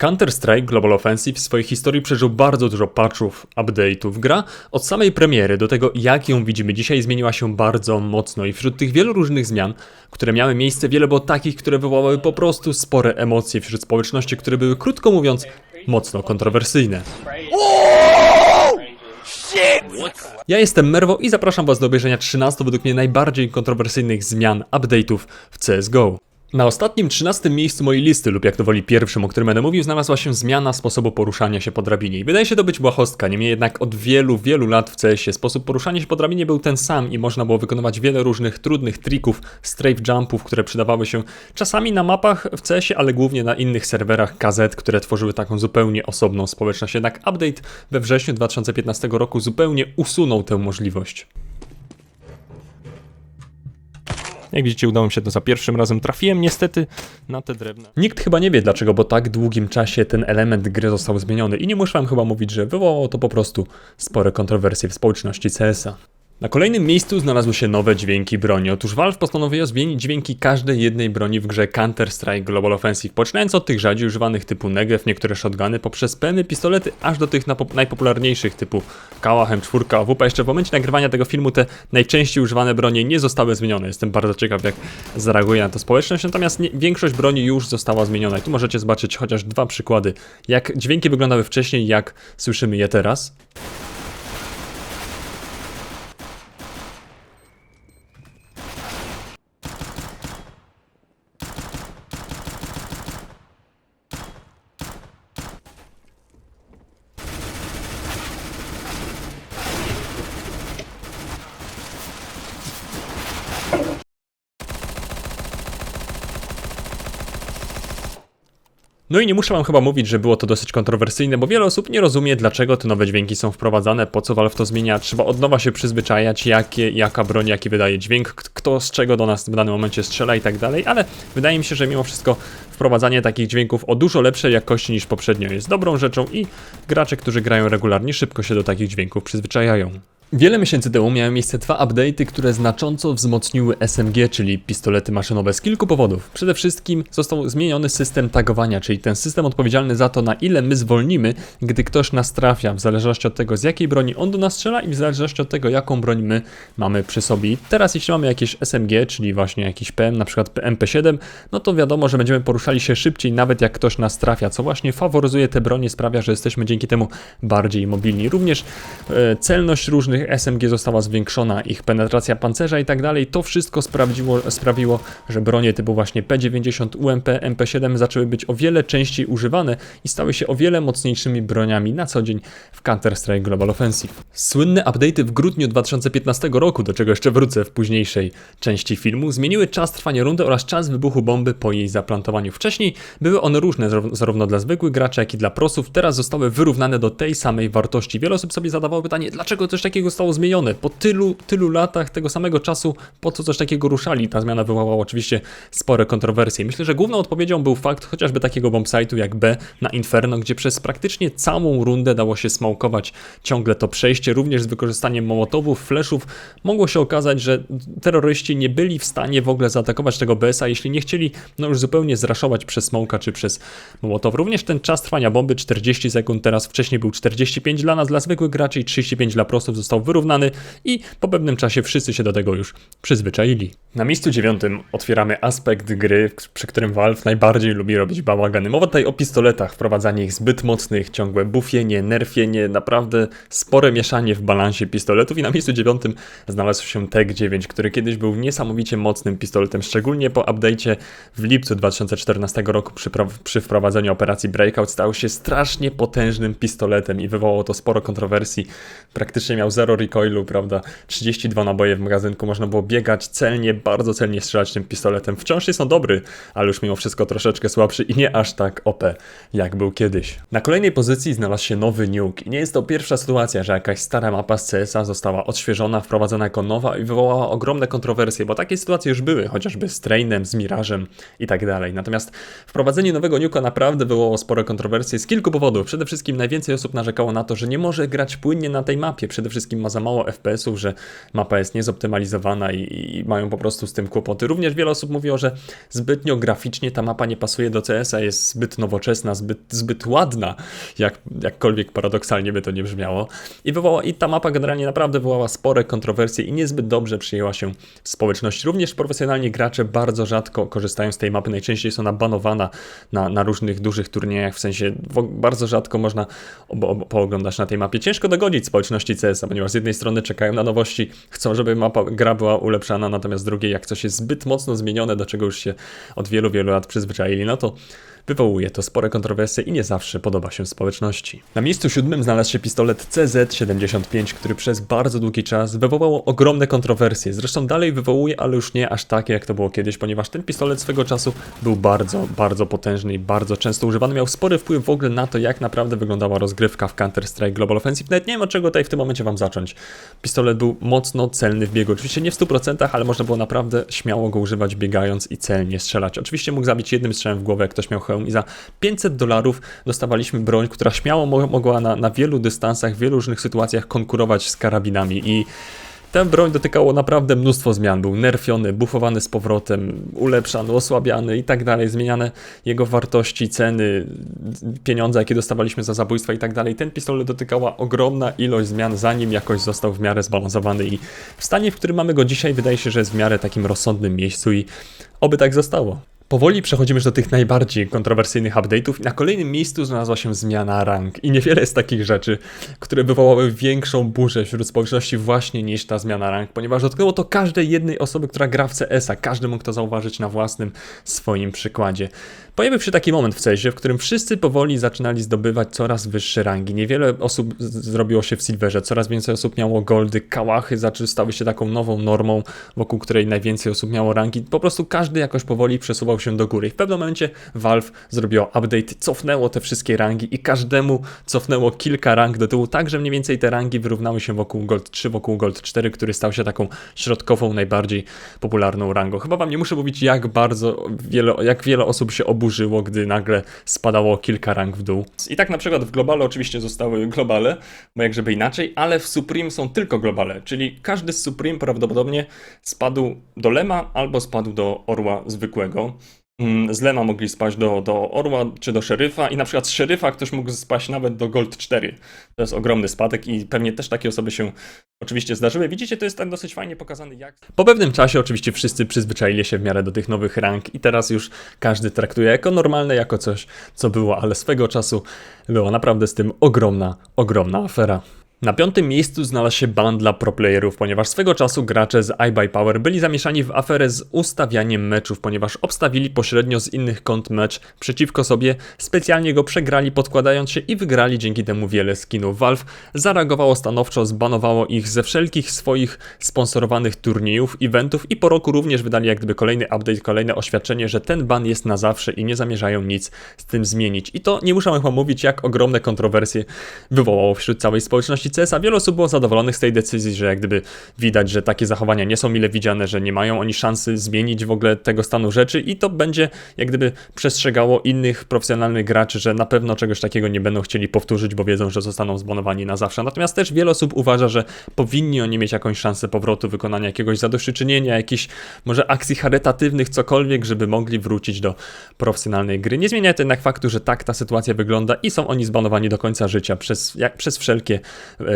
Counter-Strike Global Offensive w swojej historii przeżył bardzo dużo patchów, update'ów. Gra od samej premiery do tego, jak ją widzimy dzisiaj, zmieniła się bardzo mocno i wśród tych wielu różnych zmian, które miały miejsce, wiele było takich, które wywołały po prostu spore emocje wśród społeczności, które były, krótko mówiąc, mocno kontrowersyjne. Ja jestem Merwo i zapraszam Was do obejrzenia 13 według mnie najbardziej kontrowersyjnych zmian, update'ów w CSGO. Na ostatnim 13 miejscu mojej listy, lub jak to woli pierwszym, o którym będę mówił, znalazła się zmiana sposobu poruszania się po drabinie. I wydaje się to być błahostka, niemniej jednak od wielu, wielu lat w CS-ie sposób poruszania się po drabinie był ten sam i można było wykonywać wiele różnych trudnych trików, strafe jumpów, które przydawały się czasami na mapach w CS-ie, ale głównie na innych serwerach KZ, które tworzyły taką zupełnie osobną społeczność. Jednak update we wrześniu 2015 roku zupełnie usunął tę możliwość. Jak widzicie, udało mi się to za pierwszym razem. Trafiłem niestety na te drewna. Nikt chyba nie wie dlaczego, bo tak długim czasie ten element gry został zmieniony i nie muszę wam chyba mówić, że wywołało to po prostu spore kontrowersje w społeczności CS-a. Na kolejnym miejscu znalazły się nowe dźwięki broni. Otóż Valve postanowiło zmienić dźwięki każdej jednej broni w grze Counter-Strike Global Offensive, poczynając od tych rzadziej używanych typu Negev, niektóre shotguny, poprzez pełne pistolety, aż do tych najpopularniejszych typu Kała, M4, AWP. Jeszcze w momencie nagrywania tego filmu te najczęściej używane bronie nie zostały zmienione. Jestem bardzo ciekaw, jak zareaguje na to społeczność, natomiast nie, większość broni już została zmieniona. I tu możecie zobaczyć chociaż dwa przykłady, jak dźwięki wyglądały wcześniej, jak słyszymy je teraz. No i nie muszę wam chyba mówić, że było to dosyć kontrowersyjne, bo wiele osób nie rozumie, dlaczego te nowe dźwięki są wprowadzane, po co Valve to zmienia. Trzeba od nowa się przyzwyczajać, jakie, jaka broń, jaki wydaje dźwięk, kto z czego do nas w danym momencie strzela i tak dalej, ale wydaje mi się, że mimo wszystko wprowadzanie takich dźwięków o dużo lepszej jakości niż poprzednio jest dobrą rzeczą i gracze, którzy grają regularnie, szybko się do takich dźwięków przyzwyczajają. Wiele miesięcy temu miały miejsce dwa update'y, które znacząco wzmocniły SMG, czyli pistolety maszynowe z kilku powodów. Przede wszystkim został zmieniony system tagowania, czyli ten system odpowiedzialny za to, na ile my zwolnimy, gdy ktoś nas trafia, w zależności od tego, z jakiej broni on do nas strzela i w zależności od tego, jaką broń my mamy przy sobie. Teraz jeśli mamy jakieś SMG, czyli właśnie jakiś PM, na przykład MP7, no to wiadomo, że będziemy poruszali się szybciej, nawet jak ktoś nas trafia, co właśnie faworyzuje te bronie, sprawia, że jesteśmy dzięki temu bardziej mobilni. Również e, celność różnych SMG została zwiększona, ich penetracja pancerza i tak dalej. To wszystko sprawiło, sprawiło, że bronie typu właśnie P90, UMP, MP7 zaczęły być o wiele częściej używane i stały się o wiele mocniejszymi broniami na co dzień w Counter-Strike Global Offensive. Słynne update'y w grudniu 2015 roku, do czego jeszcze wrócę w późniejszej części filmu, zmieniły czas trwania rundy oraz czas wybuchu bomby po jej zaplantowaniu. Wcześniej były one różne, zaró- zarówno dla zwykłych graczy, jak i dla prosów. Teraz zostały wyrównane do tej samej wartości. Wiele osób sobie zadawało pytanie, dlaczego coś takiego zostało zmienione? Po tylu, tylu latach tego samego czasu, po co coś takiego ruszali? Ta zmiana wywołała oczywiście spore kontrowersje. Myślę, że główną odpowiedzią był fakt chociażby takiego bombsite'u jak B na Inferno, gdzie przez praktycznie całą rundę dało się smokować ciągle to przejście, również z wykorzystaniem mołotowów, flashów. Mogło się okazać, że terroryści nie byli w stanie w ogóle zaatakować tego BS-a, jeśli nie chcieli no już zupełnie zraszować przez smoka czy przez mołotow. Również ten czas trwania bomby 40 sekund, teraz wcześniej był 45 dla nas, dla zwykłych graczy i 35 dla prostów został wyrównany i po pewnym czasie wszyscy się do tego już przyzwyczaili. Na miejscu dziewiątym otwieramy aspekt gry, przy którym Valve najbardziej lubi robić bałagany. Mowa tutaj o pistoletach, wprowadzanie ich zbyt mocnych, ciągłe bufienie, nerfienie, naprawdę spore mieszanie w balansie pistoletów i na miejscu dziewiątym znalazł się TEG 9, który kiedyś był niesamowicie mocnym pistoletem, szczególnie po update'cie w lipcu 2014 roku przy, przy wprowadzeniu operacji Breakout stał się strasznie potężnym pistoletem i wywołało to sporo kontrowersji. Praktycznie miał zero recoilu, prawda? 32 naboje w magazynku, można było biegać celnie, bardzo celnie strzelać tym pistoletem. Wciąż jest on dobry, ale już mimo wszystko troszeczkę słabszy i nie aż tak OP, jak był kiedyś. Na kolejnej pozycji znalazł się nowy nuke i nie jest to pierwsza sytuacja, że jakaś stara mapa z CS-a została odświeżona, wprowadzona jako nowa i wywołała ogromne kontrowersje, bo takie sytuacje już były, chociażby z Trainem, z Mirażem i tak dalej. Natomiast wprowadzenie nowego nuka naprawdę wywołało spore kontrowersje z kilku powodów. Przede wszystkim najwięcej osób narzekało na to, że nie może grać płynnie na tej mapie. Przede wszystkim wszystkim ma za mało FPS-ów, że mapa jest niezoptymalizowana i, i mają po prostu z tym kłopoty. Również wiele osób mówiło, że zbytnio graficznie ta mapa nie pasuje do CS-a, jest zbyt nowoczesna, zbyt, zbyt ładna, jak, jakkolwiek paradoksalnie by to nie brzmiało. I, wywoła, I ta mapa generalnie naprawdę wywołała spore kontrowersje i niezbyt dobrze przyjęła się w społeczności. Również profesjonalni gracze bardzo rzadko korzystają z tej mapy, najczęściej jest ona banowana na, na różnych dużych turniejach, w sensie bardzo rzadko można ob, pooglądać na tej mapie. Ciężko dogodzić społeczności CS-a, ponieważ z jednej strony czekają na nowości, chcą, żeby mapa, gra była ulepszana, natomiast z drugiej, jak coś jest zbyt mocno zmienione, do czego już się od wielu, wielu lat przyzwyczaili, no to Wywołuje to spore kontrowersje i nie zawsze podoba się społeczności. Na miejscu siódmym znalazł się pistolet CZ-75, który przez bardzo długi czas wywołał ogromne kontrowersje. Zresztą dalej wywołuje, ale już nie aż takie jak to było kiedyś, ponieważ ten pistolet swego czasu był bardzo, bardzo potężny i bardzo często używany. Miał spory wpływ w ogóle na to, jak naprawdę wyglądała rozgrywka w Counter-Strike Global Offensive. Nawet nie wiem od czego tutaj w tym momencie wam zacząć. Pistolet był mocno celny w biegu. Oczywiście nie w 100%, ale można było naprawdę śmiało go używać biegając i celnie strzelać. Oczywiście mógł zabić jednym strzałem w głowę, jak ktoś miał hełm i za 500 dolarów dostawaliśmy broń, która śmiało mogła na, na wielu dystansach, w wielu różnych sytuacjach konkurować z karabinami i tę broń dotykało naprawdę mnóstwo zmian. Był nerfiony, bufowany z powrotem, ulepszany, osłabiany i tak dalej. Zmieniane jego wartości, ceny, pieniądze, jakie dostawaliśmy za zabójstwa i tak dalej. Ten pistolet dotykała ogromna ilość zmian, zanim jakoś został w miarę zbalansowany i w stanie, w którym mamy go dzisiaj, wydaje się, że jest w miarę takim rozsądnym miejscu i oby tak zostało. Powoli przechodzimy już do tych najbardziej kontrowersyjnych update'ów na kolejnym miejscu znalazła się zmiana rank. I niewiele jest takich rzeczy, które wywołały większą burzę wśród społeczności właśnie niż ta zmiana rank, ponieważ dotknęło to każdej jednej osoby, która gra w CS-a. Każdy mógł to zauważyć na własnym swoim przykładzie. Pojawił się taki moment w CS-ie, w którym wszyscy powoli zaczynali zdobywać coraz wyższe rangi. Niewiele osób zrobiło się w Silverze, coraz więcej osób miało goldy, kałachy stały się taką nową normą, wokół której najwięcej osób miało rangi. Po prostu każdy jakoś powoli przesuwał się do góry. I w pewnym momencie Valve zrobiło update, cofnęło te wszystkie rangi i każdemu cofnęło kilka rank do tyłu, tak że mniej więcej te rangi wyrównały się wokół Gold 3, wokół Gold 4, który stał się taką środkową, najbardziej popularną rangą. Chyba wam nie muszę mówić, jak bardzo wiele, jak wiele osób się oburzyło, gdy nagle spadało kilka rank w dół. I tak na przykład w globale oczywiście zostały globale, bo jak żeby inaczej, ale w Supreme są tylko globale, czyli każdy z Supreme prawdopodobnie spadł do Lema albo spadł do Orła zwykłego. Mm, z Lema mogli spaść do, do Orła czy do Szeryfa i na przykład z Szeryfa ktoś mógł spaść nawet do Gold 4. To jest ogromny spadek i pewnie też takie osoby się oczywiście zdarzyły. Widzicie, to jest tak dosyć fajnie pokazane jak... Po pewnym czasie oczywiście wszyscy przyzwyczaili się w miarę do tych nowych rank i teraz już każdy traktuje jako normalne, jako coś, co było, ale swego czasu była naprawdę z tym ogromna, ogromna afera. Na piątym miejscu znalazł się ban dla proplayerów, ponieważ swego czasu gracze z iBuyPower byli zamieszani w aferę z ustawianiem meczów, ponieważ obstawili pośrednio z innych kont mecz przeciwko sobie, specjalnie go przegrali podkładając się i wygrali dzięki temu wiele skinów. Valve zareagowało stanowczo, zbanowało ich ze wszelkich swoich sponsorowanych turniejów, eventów i po roku również wydali jak gdyby kolejny update, kolejne oświadczenie, że ten ban jest na zawsze i nie zamierzają nic z tym zmienić. I to nie muszę chyba mówić, jak ogromne kontrowersje wywołało wśród całej społeczności CS-a. Wiele osób było zadowolonych z tej decyzji, że jak gdyby widać, że takie zachowania nie są mile widziane, że nie mają oni szansy zmienić w ogóle tego stanu rzeczy i to będzie jak gdyby przestrzegało innych profesjonalnych graczy, że na pewno czegoś takiego nie będą chcieli powtórzyć, bo wiedzą, że zostaną zbanowani na zawsze. Natomiast też wiele osób uważa, że powinni oni mieć jakąś szansę powrotu, wykonania jakiegoś zadośćuczynienia, jakichś może akcji charytatywnych, cokolwiek, żeby mogli wrócić do profesjonalnej gry. Nie zmienia to jednak faktu, że tak ta sytuacja wygląda i są oni zbanowani do końca życia przez, jak, przez wszelkie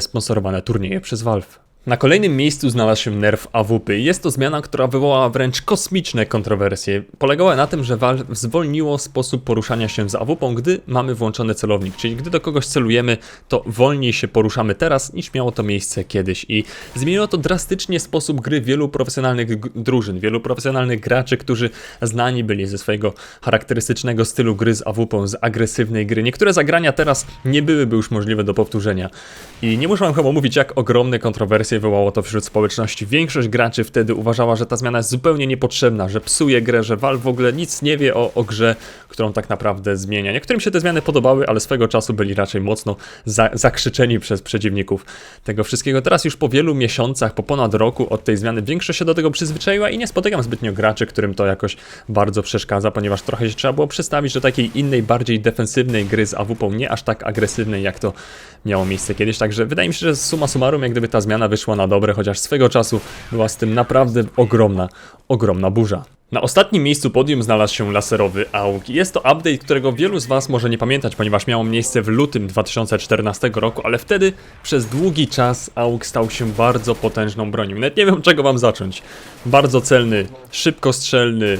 sponsorowane turnieje przez Valve. Na kolejnym miejscu znalazł się nerw AWP. Jest to zmiana, która wywołała wręcz kosmiczne kontrowersje. Polegała na tym, że Valve zwolniło sposób poruszania się z AWP, gdy mamy włączony celownik, czyli gdy do kogoś celujemy, to wolniej się poruszamy teraz niż miało to miejsce kiedyś. I zmieniło to drastycznie sposób gry wielu profesjonalnych drużyn, wielu profesjonalnych graczy, którzy znani byli ze swojego charakterystycznego stylu gry z AWP, z agresywnej gry. Niektóre zagrania teraz nie byłyby już możliwe do powtórzenia. I nie muszę wam chyba mówić, jak ogromne kontrowersje kontrowersje wywołało to wśród społeczności. Większość graczy wtedy uważała, że ta zmiana jest zupełnie niepotrzebna, że psuje grę, że Valve w ogóle nic nie wie o, o grze, którą tak naprawdę zmienia. Niektórym się te zmiany podobały, ale swego czasu byli raczej mocno za, zakrzyczeni przez przeciwników tego wszystkiego. Teraz już po wielu miesiącach, po ponad roku od tej zmiany, większość się do tego przyzwyczaiła i nie spotykam zbytnio graczy, którym to jakoś bardzo przeszkadza, ponieważ trochę się trzeba było przestawić do takiej innej, bardziej defensywnej gry z AWP, nie aż tak agresywnej, jak to miało miejsce kiedyś. Także wydaje mi się, że suma summarum, jak gdyby ta zmiana wyszła na dobre, chociaż swego czasu była z tym naprawdę ogromna, ogromna burza. Na ostatnim miejscu podium znalazł się laserowy AUG. Jest to update, którego wielu z Was może nie pamiętać, ponieważ miało miejsce w lutym 2014 roku, ale wtedy przez długi czas AUG stał się bardzo potężną bronią. Nawet nie wiem, czego Wam zacząć. Bardzo celny, szybkostrzelny,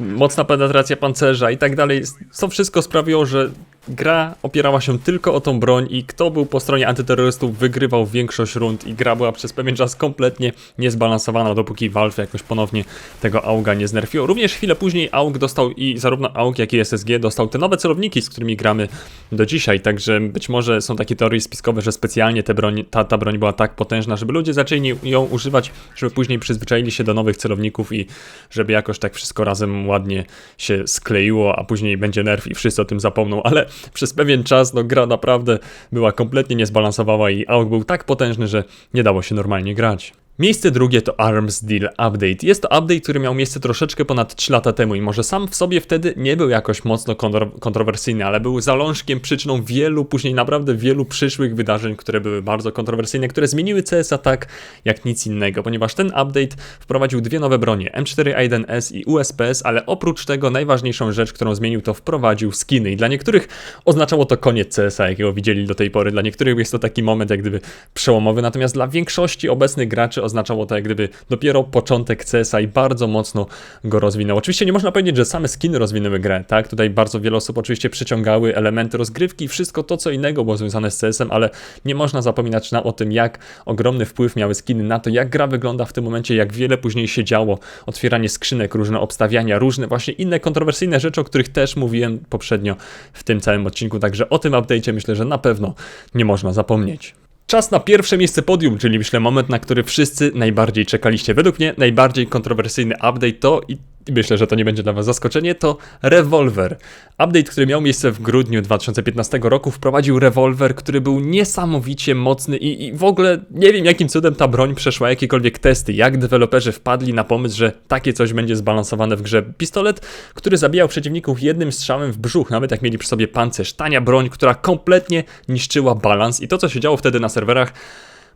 mocna penetracja pancerza i tak dalej. To wszystko sprawiło, że gra opierała się tylko o tą broń i kto był po stronie antyterrorystów wygrywał większość rund i gra była przez pewien czas kompletnie niezbalansowana, dopóki Valve jakoś ponownie tego AUGa nie znerfiło. Również chwilę później AUG dostał i zarówno AUG jak i SSG dostał te nowe celowniki, z którymi gramy do dzisiaj, także być może są takie teorie spiskowe, że specjalnie te broń, ta, ta broń była tak potężna, żeby ludzie zaczęli ją używać, żeby później przyzwyczaili się do nowych celowników i żeby jakoś tak wszystko razem ładnie się skleiło, a później będzie nerf i wszyscy o tym zapomną, ale przez pewien czas no gra naprawdę była kompletnie niezbalansowana i AUG był tak potężny, że nie dało się normalnie grać. Miejsce drugie to Arms Deal Update. Jest to update, który miał miejsce troszeczkę ponad 3 lata temu i może sam w sobie wtedy nie był jakoś mocno kontro kontrowersyjny, ale był zalążkiem, przyczyną wielu, później naprawdę wielu przyszłych wydarzeń, które były bardzo kontrowersyjne, które zmieniły CSA tak jak nic innego, ponieważ ten update wprowadził dwie nowe bronie, M4A1S i USPS, ale oprócz tego najważniejszą rzecz, którą zmienił to wprowadził skiny i dla niektórych oznaczało to koniec CSA, jakiego widzieli do tej pory, dla niektórych jest to taki moment jak gdyby przełomowy, natomiast dla większości obecnych graczy oznaczało to jak gdyby dopiero początek CSa i bardzo mocno go rozwinął. Oczywiście nie można powiedzieć, że same skiny rozwinęły grę, tak? Tutaj bardzo wiele osób oczywiście przyciągały elementy rozgrywki, wszystko to, co innego było związane z CS-em, ale nie można zapominać na, o tym, jak ogromny wpływ miały skiny na to, jak gra wygląda w tym momencie, jak wiele później się działo, otwieranie skrzynek, różne obstawiania, różne właśnie inne kontrowersyjne rzeczy, o których też mówiłem poprzednio w tym całym odcinku, także o tym update'cie myślę, że na pewno nie można zapomnieć. Czas na pierwsze miejsce podium, czyli myślę moment, na który wszyscy najbardziej czekaliście. Według mnie najbardziej kontrowersyjny update to i myślę, że to nie będzie dla Was zaskoczenie, to Revolver. Update, który miał miejsce w grudniu 2015 roku, wprowadził rewolwer, który był niesamowicie mocny i, i w ogóle nie wiem, jakim cudem ta broń przeszła jakiekolwiek testy. Jak deweloperzy wpadli na pomysł, że takie coś będzie zbalansowane w grze. Pistolet, który zabijał przeciwników jednym strzałem w brzuch, nawet jak mieli przy sobie pancerz. Tania broń, która kompletnie niszczyła balans i to, co się działo wtedy na serwerach,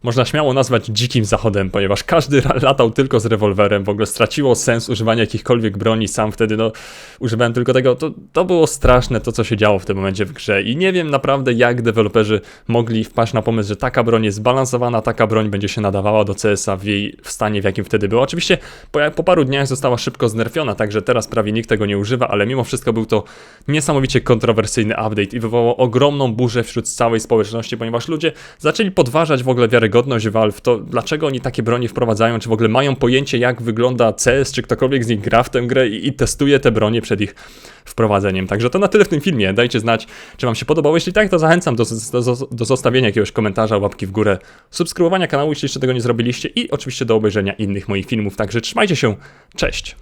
można śmiało nazwać dzikim zachodem, ponieważ każdy latał tylko z rewolwerem, w ogóle straciło sens używania jakichkolwiek broni, sam wtedy. No używałem tylko tego, to, to było straszne to, co się działo w tym momencie w grze. I nie wiem naprawdę jak deweloperzy mogli wpaść na pomysł, że taka broń jest zbalansowana, taka broń będzie się nadawała do CS-a w jej w stanie, w jakim wtedy było. Oczywiście po, po paru dniach została szybko znerfiona, także teraz prawie nikt tego nie używa, ale mimo wszystko był to niesamowicie kontrowersyjny update i wywołał ogromną burzę wśród całej społeczności, ponieważ ludzie zaczęli podważać w ogóle wiarygodność wiarygodność Valve, to dlaczego oni takie broni wprowadzają, czy w ogóle mają pojęcie jak wygląda CS, czy ktokolwiek z nich gra w tę grę i, i testuje te bronie przed ich wprowadzeniem. Także to na tyle w tym filmie. Dajcie znać, czy Wam się podobało. Jeśli tak, to zachęcam do, do, do zostawienia jakiegoś komentarza, łapki w górę, subskrybowania kanału, jeśli jeszcze tego nie zrobiliście i oczywiście do obejrzenia innych moich filmów. Także trzymajcie się, cześć!